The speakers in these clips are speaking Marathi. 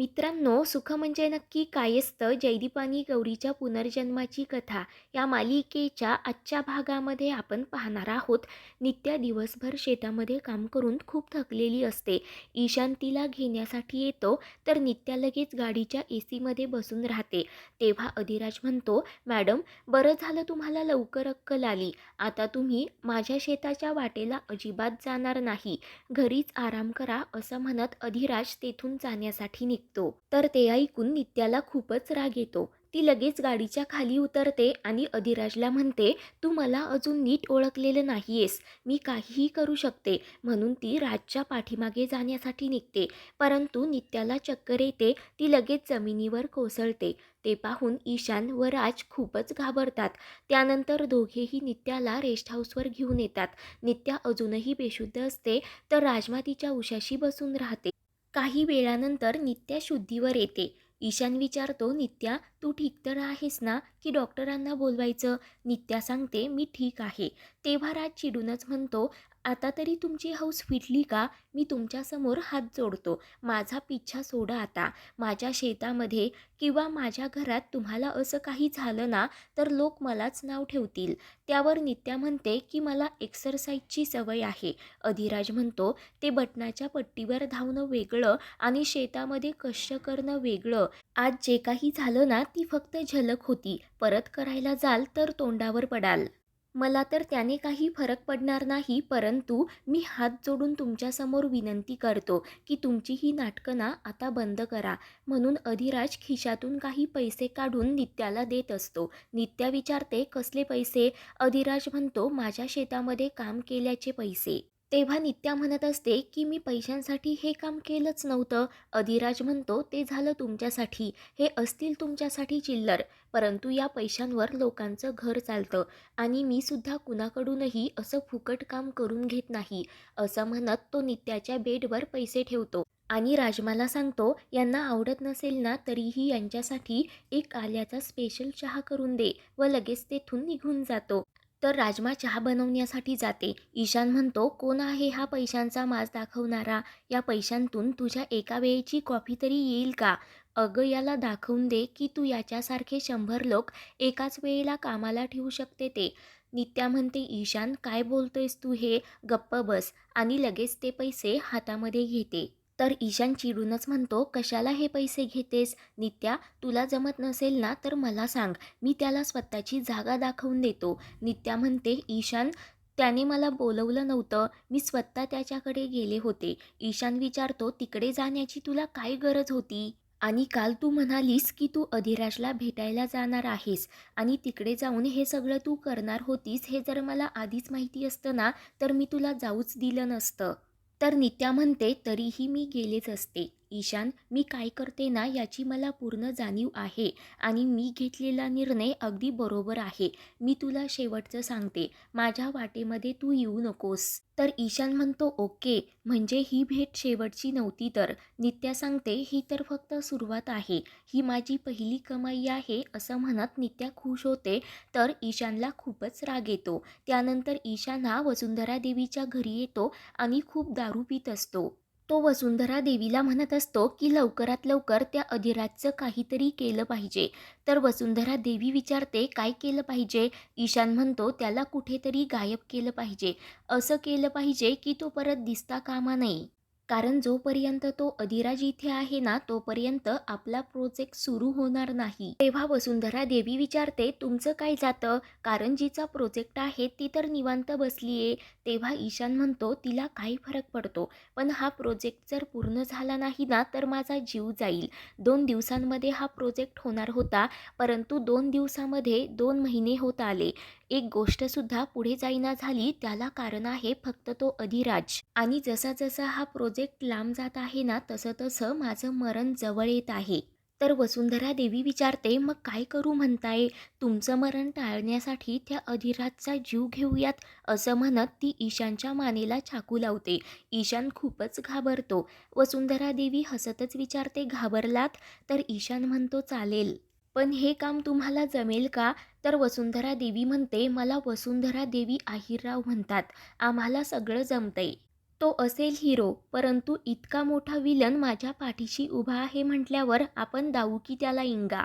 मित्रांनो सुख म्हणजे नक्की काय असतं? जयदीप आणि गौरीच्या पुनर्जन्माची कथा या मालिकेच्या आजच्या भागामध्ये आपण पाहणार आहोत. नित्या दिवसभर शेतामध्ये काम करून खूप थकलेली असते. ईशान तिला घेण्यासाठी येतो तर नित्या लगेच गाडीच्या ए सीमध्ये बसून राहते. तेव्हा अधिराज म्हणतो मॅडम बरं झालं तुम्हाला लवकर अक्कल आली. आता तुम्ही माझ्या शेताच्या वाटेला अजिबात जाणार नाही. घरीच आराम करा असं म्हणत अधिराज तेथून जाण्यासाठी निघतो. तर ते ऐकून नित्याला खूपच राग येतो. ती लगेच गाडीच्या खाली उतरते आणि अधिराजला म्हणते तू मला अजून नीट ओळखलेलं नाहीयेस. मी काहीही करू शकते. म्हणून ती राजच्या पाठीमागे जाण्यासाठी निघते. परंतु नित्याला चक्कर येते. ती लगेच जमिनीवर कोसळते. ते पाहून ईशान व राज खूपच घाबरतात. त्यानंतर दोघेही नित्याला रेस्ट हाऊसवर घेऊन येतात. नित्या अजूनही बेशुद्ध असते. तर राजमा तिच्या उशाशी बसून राहते. काही वेळानंतर नित्या शुद्धीवर येते. ईशान विचारतो नित्या तू ठीक तर आहेस ना? की डॉक्टरांना बोलवायचं? नित्या सांगते मी ठीक आहे. तेव्हा राज चिडूनच म्हणतो आता तरी तुमची हौस फिटली का? मी तुमच्यासमोर हात जोडतो. माझा पिच्छा सोडा आता. माझ्या शेतामध्ये किंवा माझ्या घरात तुम्हाला असं काही झालं ना तर लोक मलाच नाव ठेवतील. त्यावर नित्या म्हणते की मला एक्सरसाइजची सवय आहे. अधिराज म्हणतो ते बटनाच्या पट्टीवर धावणं वेगळं आणि शेतामध्ये कष्ट करणं वेगळं. आज जे काही झालं ना ती फक्त झलक होती. परत करायला जाल तर तोंडावर पडाल. मला तर त्याने काही फरक पडणार नाही परंतु मी हात जोडून तुमच्यासमोर विनंती करतो की तुमची ही नाटकं ना आता बंद करा. म्हणून अधिराज खिशातून काही पैसे काढून नित्याला देत असतो. नित्या विचारते कसले पैसे? अधिराज म्हणतो माझ्या शेतामध्ये काम केल्याचे पैसे. तेव्हा नित्या म्हणत असते की मी पैशांसाठी हे काम केलंच नव्हतं. अधिराज म्हणतो ते झालं तुमच्यासाठी. हे असतील तुमच्यासाठी चिल्लर. परंतु या पैशांवर लोकांचं घर चालतं. आणि मी सुद्धा कुणाकडूनही असं फुकट काम करून घेत नाही. असं म्हणत तो नित्याच्या बेडवर पैसे ठेवतो. आणि राजमाला सांगतो यांना आवडत नसेल ना तरीही यांच्यासाठी एक आल्याचा स्पेशल चहा करून दे व लगेच तेथून निघून जातो. तर राजमा चहा बनवण्यासाठी जाते. ईशान म्हणतो कोण आहे हा पैशांचा माज दाखवणारा? या पैशांतून तुझ्या एका वेळेची कॉफी तरी येईल का? अगं याला दाखवून दे की तू याच्यासारखे शंभर लोक एकाच वेळेला कामाला ठेवू शकते ते. नित्या म्हणते ईशान काय बोलतोयस तू हे? गप्प बस. आणि लगेच ते पैसे हातामध्ये घेते. तर ईशान चिडूनच म्हणतो कशाला हे पैसे घेतेस? नित्या तुला जमत नसेल ना तर मला सांग. मी त्याला स्वतःची जागा दाखवून देतो. नित्या म्हणते ईशान त्याने मला बोलवलं नव्हतं. मी स्वतः त्याच्याकडे गेले होते. ईशान विचारतो तिकडे जाण्याची तुला काय गरज होती? आणि काल तू म्हणालीस की तू अधिराजला भेटायला जाणार आहेस. आणि तिकडे जाऊन हे सगळं तू करणार होतीस हे जर मला आधीच माहिती असतं ना तर मी तुला जाऊच दिलं नसतं. तर नित्या म्हणते तरीही मी गेलेच असते. ईशान मी काय करते ना याची मला पूर्ण जाणीव आहे आणि मी घेतलेला निर्णय अगदी बरोबर आहे. मी तुला शेवटचं सांगते. माझ्या वाटेमध्ये तू येऊ नकोस. तर ईशान म्हणतो ओके. म्हणजे ही भेट शेवटची नव्हती तर. नित्या सांगते ही तर फक्त सुरुवात आहे. ही माझी पहिली कमाई आहे असं म्हणत नित्या खुश होते. तर ईशानला खूपच राग येतो. त्यानंतर ईशान हा वसुंधरा देवीच्या घरी येतो आणि खूप दारू पित असतो. तो वसुंधरा देवीला म्हणत असतो की लवकरात लवकर त्या अधिराजचं काहीतरी केलं पाहिजे. तर वसुंधरा देवी विचारते काय केलं पाहिजे? ईशान म्हणतो त्याला कुठेतरी गायब केलं पाहिजे. असं केलं पाहिजे की तो परत दिसता कामा नाही कारण जोपर्यंत तो अधिराज इथे आहे ना तोपर्यंत आपला प्रोजेक्ट सुरू होणार नाही. तेव्हा वसुंधरा देवी विचारते तुमचं काय जातं? कारण जिचा प्रोजेक्ट आहे ती तर निवांत बसलीये. तेव्हा ईशान म्हणतो तिला काही फरक पडतो. पण हा प्रोजेक्ट जर पूर्ण झाला नाही ना तर माझा जीव जाईल. दोन दिवसांमध्ये हा प्रोजेक्ट होणार होता परंतु दोन दिवसामध्ये दोन महिने होत आले. एक गोष्टसुद्धा पुढे जाईना झाली त्याला कारण आहे फक्त तो अधिराज. आणि जसा जसा हा प्रोजेक्ट लांब जात आहे ना तसं तसं माझं मरण जवळ येत आहे. तर वसुंधरा देवी विचारते मग काय करू म्हणताय? तुमचं मरण टाळण्यासाठी त्या अधिराजचा जीव घेऊयात असं म्हणत ती ईशानच्या मानेला चाकू लावते. ईशान खूपच घाबरतो. वसुंधरा देवी हसतच विचारते घाबरलात? तर ईशान म्हणतो चालेल. पण हे काम तुम्हाला जमेल का? तर वसुंधरा देवी म्हणते मला वसुंधरा देवी आहिरराव म्हणतात. आम्हाला सगळं जमतंय. तो असेल हिरो परंतु इतका मोठा विलन माझ्या पाठीशी उभा आहे म्हटल्यावर आपण दाऊ की त्याला इंगा.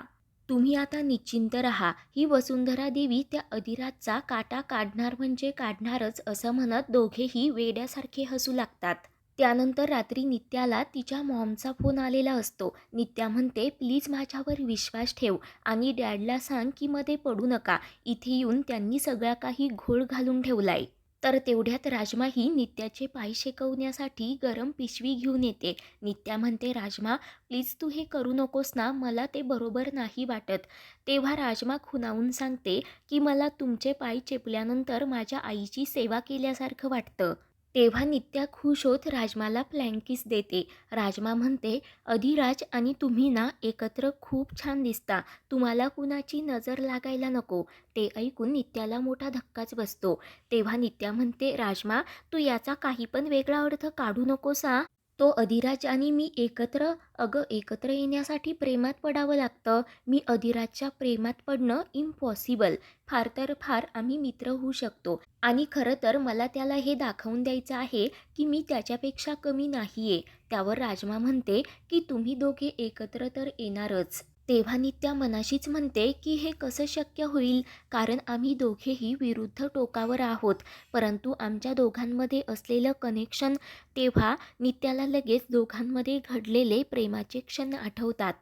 तुम्ही आता निश्चिंत रहा. ही वसुंधरा देवी त्या अधिराजचा काटा काढणार म्हणजे काढणारच असं म्हणत दोघेही वेड्यासारखे हसू लागतात. त्यानंतर रात्री नित्याला तिच्या मॉमचा फोन आलेला असतो. नित्या म्हणते प्लीज माझ्यावर विश्वास ठेव आणि डॅडला सांग की मध्ये पडू नका. इथे येऊन त्यांनी सगळा काही घोळ घालून ठेवलाय. तर तेवढ्यात राजमा ही नित्याचे पाय शेकवण्यासाठी गरम पिशवी घेऊन येते. नित्या म्हणते राजमा प्लीज तू हे करू नकोस ना. मला ते बरोबर नाही वाटत. तेव्हा राजमा खुनावून सांगते की मला तुमचे पाय चेपल्यानंतर माझ्या आईची सेवा केल्यासारखं वाटतं. तेव्हा नित्या खुश होत राजमाला प्लँकीस देते. राजमा म्हणते अधिराज आणि तुम्ही ना एकत्र खूप छान दिसता. तुम्हाला कुणाची नजर लागायला नको. ते ऐकून नित्याला मोठा धक्काच बसतो. तेव्हा नित्या म्हणते राजमा तू याचा काही पण वेगळा अर्थ काढू नकोसा. तो अधिराज आणि मी एकत्र अगं एकत्र येण्यासाठी प्रेमात पडावं लागतं. मी अधिराजच्या प्रेमात पडणं इम्पॉसिबल फार तर फार आम्ही मित्र होऊ शकतो. आणि खरं तर मला त्याला हे दाखवून द्यायचं आहे की मी त्याच्यापेक्षा कमी नाही आहे त्यावर राजमा म्हणते की तुम्ही दोघे एकत्र तर येणारच. तेव्हा नित्या मनाशीच म्हणते की हे कसं शक्य होईल? कारण आम्ही दोघेही विरुद्ध टोकावर आहोत. परंतु आमच्या दोघांमध्ये असलेलं कनेक्शन तेव्हा नित्याला लगेच दोघांमध्ये घडलेले प्रेमाचे क्षण आठवतात.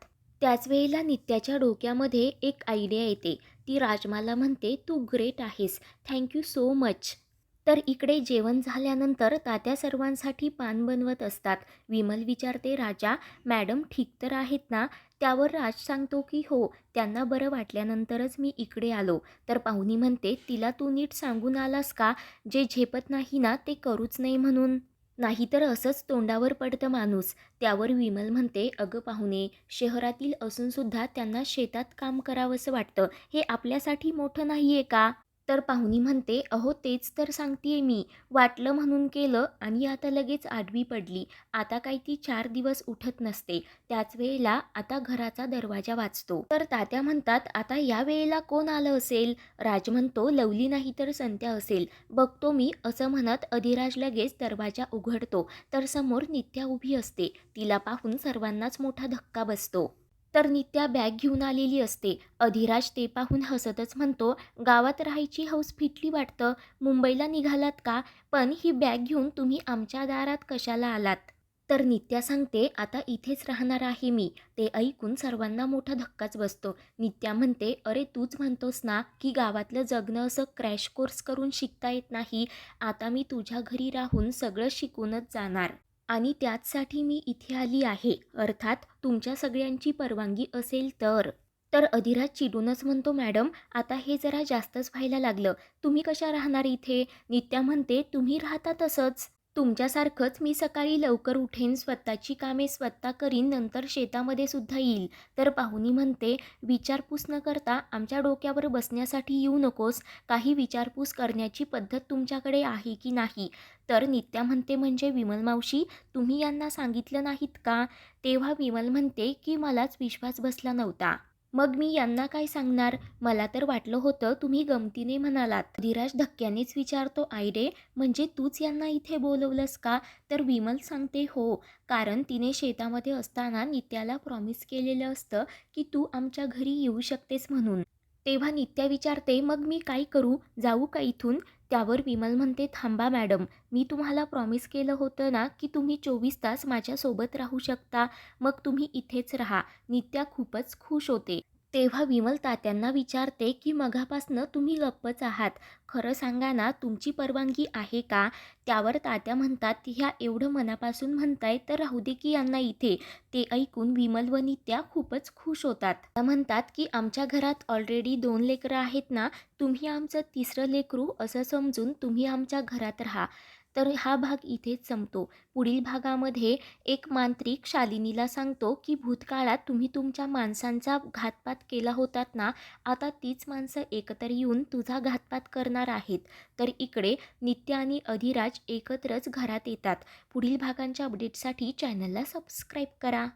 त्याच वेळेला नित्याच्या डोक्यामध्ये एक आयडिया येते. ती राजमाला म्हणते तू ग्रेट आहेस. थँक्यू सो मच तर इकडे जेवण झाल्यानंतर तात्या सर्वांसाठी पान बनवत असतात. विमल विचारते राजा मॅडम ठीक तर आहेत ना? त्यावर राज सांगतो की हो त्यांना बरं वाटल्यानंतरच मी इकडे आलो. तर पाहुणी म्हणते तिला तू नीट सांगून आलास का? जे झेपत नाही ना ते करूच नाही म्हणून. नाहीतर असंच तोंडावर पडतं माणूस. त्यावर विमल म्हणते अगं पाहुणे शहरातील असूनसुद्धा त्यांना शेतात काम करावंसं वाटतं. हे आपल्यासाठी मोठं नाही आहे का? तर पाहुणी म्हणते अहो तेच तर सांगतेय मी. वाटलं म्हणून केलं आणि आता लगेच आडवी पडली. आता काही ती चार दिवस उठत नसते. त्याच वेळेला आता घराचा दरवाजा वाचतो. तर तात्या म्हणतात आता या वेळेला कोण आलं असेल? राज म्हणतो लवली नाही तर संत्या असेल. बघतो मी. असं म्हणत अधिराज लगेच दरवाजा उघडतो. तर समोर नित्या उभी असते. तिला पाहून सर्वांनाच मोठा धक्का बसतो. तर नित्या बॅग घेऊन आलेली असते. अधिराज ते पाहून हसतच म्हणतो गावात राहायची हौस फिटली वाटतं. मुंबईला निघालात का? पण ही बॅग घेऊन तुम्ही आमच्या दारात कशाला आलात? तर नित्या सांगते आता इथेच राहणार आहे मी. ते ऐकून सर्वांना मोठा धक्काच बसतो. नित्या म्हणते अरे तूच म्हणतोस ना की गावातलं जगणं असं क्रॅश कोर्स करून शिकता येत नाही. आता मी तुझ्या घरी राहून सगळं शिकूनच जाणार. आणि त्याचसाठी मी इथे आली आहे. अर्थात तुमच्या सगळ्यांची परवानगी असेल तर. तर अधिराज चिडूनच म्हणतो मॅडम आता हे जरा जास्तच व्हायला लागलं. तुम्ही कशा राहणार इथे? नित्या म्हणते तुम्ही राहता तसंच. तुमच्यासारखंच मी सकाळी लवकर उठेन स्वतःची कामे स्वतः करीन नंतर शेतामध्ये सुद्धा येईल. तर पाहुणी म्हणते विचारपूस न करता आमच्या डोक्यावर बसण्यासाठी येऊ नकोस. काही विचारपूस करण्याची पद्धत तुमच्याकडे आहे की नाही? तर नित्या म्हणते म्हणजे विमल मावशी तुम्ही यांना सांगितलं नाहीत का? तेव्हा विमल म्हणते की मलाच विश्वास बसला नव्हता. मग मी यांना काय सांगणार? मला तर वाटलं होतं तुम्ही गमतीने म्हणालात. धीराज धक्क्यानेच विचारतो आयडे म्हणजे तूच यांना इथे बोलवलंस का? तर विमल सांगते हो कारण तिने शेतामध्ये असताना नित्याला प्रॉमिस केलेलं असतं की तू आमच्या घरी येऊ शकतेस म्हणून. तेव्हा नित्या विचारते मग मी काय करू? जाऊ का इथून? त्यावर विमल म्हणते थांबा मॅडम मी तुम्हाला प्रॉमिस केलं होतं ना की तुम्ही चोवीस तास माझ्यासोबत राहू शकता. मग तुम्ही इथेच राहा. नित्या खूपच खुश होते. तेव्हा विमल तात्यांना विचारते की मघापासनं तुम्ही गप्पच आहात. खरं सांगा ना तुमची परवानगी आहे का? त्यावर तात्या म्हणतात ह्या एवढं मनापासून म्हणताय तर राहू दे की यांना इथे. ते ऐकून विमल व नित्या खूपच खुश होतात. म्हणतात की आमच्या घरात ऑलरेडी दोन लेकरं आहेत ना. तुम्ही आमचं तिसरं लेकरू असं समजून तुम्ही आमच्या घरात राहा. तर हा भाग इथेच संपतो. पुढील भागामध्ये एक मांत्रिक शालिनीला सांगतो की भूतकाळात तुम्ही तुमच्या माणसांचा घातपात केला होतात ना आता तीच माणसं एकत्र येऊन तुझा घातपात करणार आहेत. तर इकडे नित्य आणि अधिराज एकत्रच घरात येतात. पुढील भागांच्या अपडेटसाठी चॅनलला सबस्क्राईब करा.